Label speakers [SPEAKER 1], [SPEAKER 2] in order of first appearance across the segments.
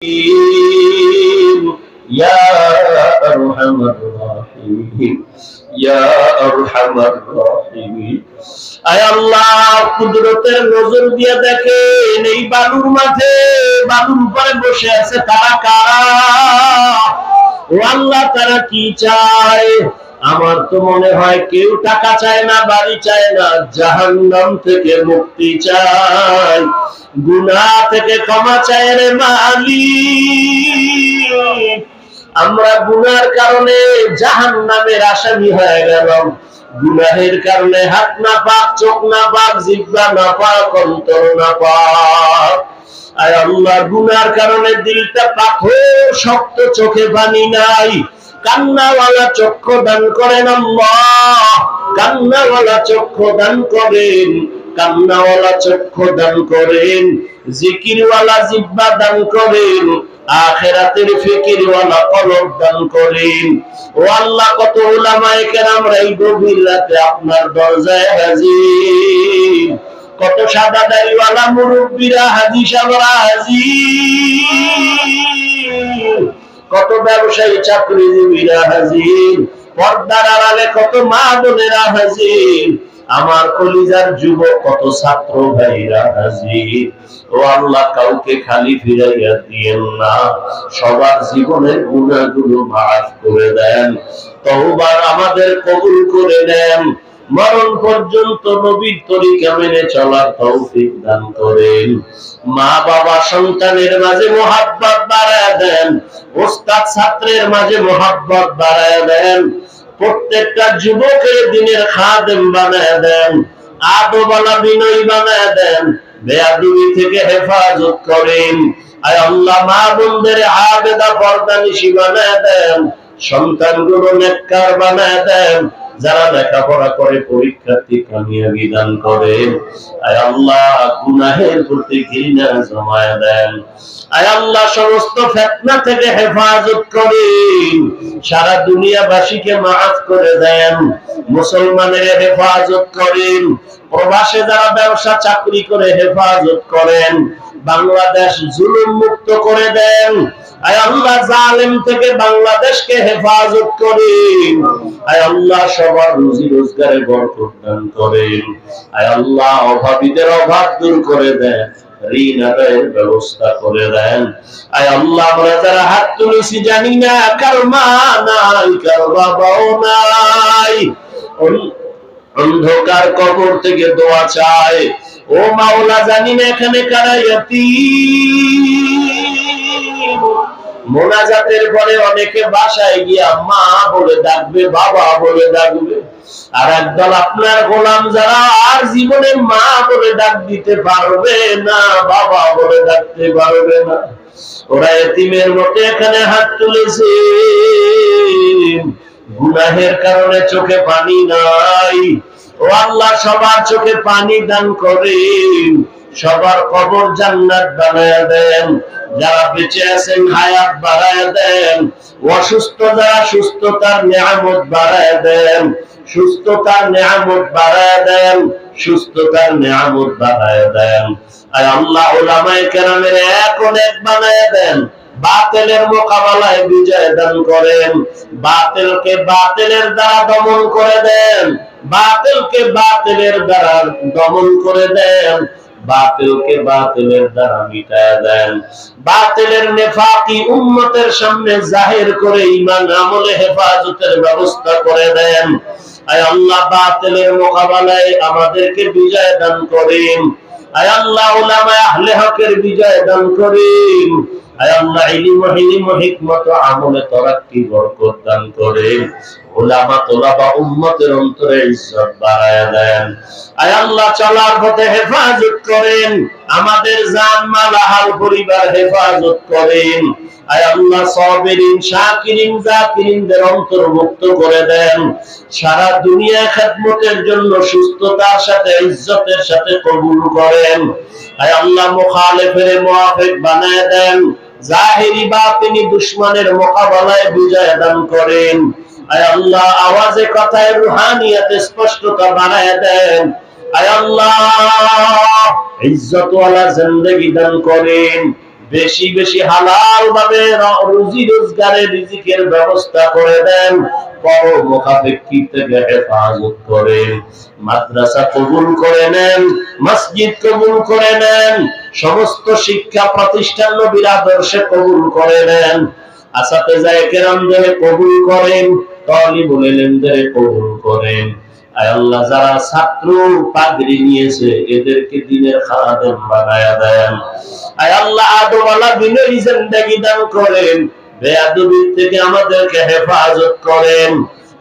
[SPEAKER 1] يا أرحم الراحمين يا أرحم الراحمين আয় আল্লাহ কুদরতের নজর দিয়ে দেখেন এই বালুর মাঠে বালুর উপরে বসে আছে তারা কারা ও আল্লাহ তারা কি চায় আমার তো মনে হয় কেউ টাকা চায় না, বাড়ি চায় না, জাহান্নাম থেকে মুক্তি চায় গুনাহ থেকে ক্ষমা চায় রে মালিক। আমরা গুনার কারণে জাহান্নামের আসামি হয়ে গেলাম। গুনাহের কারণে হাত না পাক, চোখ না পাক, জিব্বা না পাক, অন্তর না পাক। আর আল্লাহ, গুনার কারণে দিলটা পাথর, শক্ত চোখে পানি নাই। কান্নাওয়ালা চক্ষু দান করেন কান্নাওয়ালা চক্ষু দান করেন, কান্নাওয়ালা চক্ষু দান করেন, জিকিরওয়ালা জিব্বা দান করেন, আখেরাতের ফিকিরওয়ালা কলব দান করেন। ও আল্লাহ, কত উলামায়ে কেরাম এই গভীর রাতে আপনার দরজায় হাজির। কত সাদা দাড়িওয়ালা মুরব্বীরা হাজি সাহরা হাজির। কত ব্যবসায়ী চাকরিজীবীরা হাজির? পর্দার আড়ালে কত মা বোনেরা হাজির? আমার কলিজার যুবক কত ছাত্র ভাইরা হাজির? ও আল্লাহ কাউকে খালি ফিরাইয়া দিয়েন না। সবার জীবনের গুণাগুলো মাফ করে দেন। তহবার আমাদের কবুল করে দেন মরণ পর্যন্ত নবীর তরিকা মেনে চলার তৌফিক দান করেন। মা বাবা সন্তানের মাঝে মোহাব্বত বাড়ায় দেন, ওস্তাদ ছাত্রের মাঝে মোহাব্বত বাড়ায় দেন, প্রত্যেকটা যুবকের দিনের খাদেম বানায় দেন আদবালা বিনয় বানায় দেন, বেয়াদুবি থেকে হেফাজত করেন। আয় আল্লাহ, মা বোনদের আবেদা পর্দা নিশি বানায় দেন, সন্তানগুলো নেককার বানায় দেন যারা লেখাপড়া করে, পরীক্ষার্থী কামিয়াবি দান করে। আয় আল্লাহ, গুনাহের প্রতি ঘৃণা জমায় দেন। আয় আল্লাহ, সমস্ত ফেতনা থেকে হেফাজত করেন। সারা দুনিয়াবাসীকে মাফ করে দেন। মুসলমানের হেফাজত করেন। প্রবাসে যারা ব্যবসা, চাকরি করে হেফাজত করেন, বাংলাদেশ জুলুম মুক্ত করে দেন। ঋণ ব্যবস্থা করে দেন। আয় আল্লাহ, আমরা যারা হাত তুলেছি জানি না, কার মা নাই, কার বাবাও নাই। অন্ধকার কবর থেকে দোয়া চায়। ও মাওলা, জানি না এখানে কারা মোনাজাতের পরে অনেকে বাসায় গিয়া মা বলে ডাকবে, বাবা বলে ডাকবে। আর একদল আপনার গোলাম যারা আর জীবনে মা বলে ডাক দিতে পারবে না, বাবা বলে ডাকতে পারবে না। ওরা এতিমের মতো এখানে হাত তুলেছে। গুনাহের কারণে চোখে পানি নাই। ও আল্লাহ, সবার চোখে পানি দান করেন। সবার কবর জান্নাত বানায় দেন। যারা বেঁচে আছেন, হায়াত বাড়ায় দেন। অসুস্থ যারা সুস্থতার নিয়ামত বাড়ায় দেন। সুস্থতার নিয়ামত বাড়ায় দেন। সুস্থতার নিয়ামত বাড়ায় দেন। আর আল্লাহ, ওলামায়ে কেরামের এক অনেক বানায় দেন। বাতিলের মোকাবেলায় বিজয় দান করেন। বাতিলকে বাতিলের দ্বারা দমন করে দেন। বাতিলকে বাতিলের দ্বারা দমন করে দেন। বাতিলকে বাতিলের দ্বারা মিটায় দেন। বাতিলের নেফাকি উম্মতের সামনে জাহির করে ইমান আমলে হেফাজতের ব্যবস্থা করে দেন। আয় আল্লাহ, বাতিলের মোকাবেলায় আমাদেরকে বিজয় দান করেন আয় আল্লাহ, উলামায়ে আহলে হকের বিজয় দান করেন হেফাজত করেন। আমাদের জান, মাল, আহাল, পরিবার হেফাজত করেন। আল্লাহ শাকিরিন জাকিরিনদের অন্তর্ভুক্ত করে দেন। সারা দুনিয়া খেদমতের জন্য সুস্থতার সাথে, ইজ্জতের সাথে কবুল করেন। আয় আল্লাহ, মুখালেফের মুআফিক বানায় দেন। জাহিরি বাতিনি দুশ্মনের মোকাবেলায় বিজয় দান করেন। আয় আল্লাহ, আওয়াজে কথায় রুহানিয়াতে স্পষ্টতা বানায় দেন। আয় আল্লাহ, ইজ্জতওয়ালা জিন্দগি দান করেন। বেশি বেশি হালাল ভাবে রুজি রোজগারের রিজিকের ব্যবস্থা করে দেন। কবুল করে নেন সমস্ত শিক্ষা প্রতিষ্ঠান কবুল করে নেন। কবুল করেন তলিবুল কবুল করেন। আল্লাহ, যারা ছাত্র পাগড়ি নিয়েছে, এদেরকে দিনের খাদেম বানায়া দেন। আয় আল্লাহ আদম আলা দিনের জিন্দেগি দান করেন বেয়াদবির থেকে আমাদেরকে হেফাজত করেন।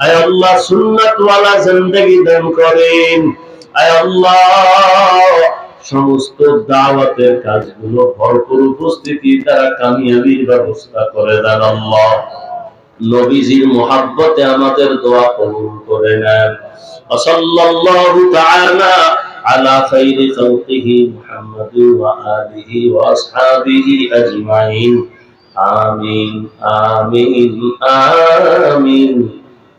[SPEAKER 1] আয় আল্লাহ সুন্নাত ওয়ালা জিন্দেগি দান করেন আয় আল্লাহ সমস্ত দাওয়াতের কাজগুলো ভরপুর উপস্থিতি দ্বারা কামিয়াবির ব্যবস্থা করে দেন আল্লাহ নবীজির মোহাব্বতে আমাদের দোয়া কবুল করে নেন وصلى الله تعالى على خير خلقه محمد وآله وأصحابه أجمعين آمين آمين آمين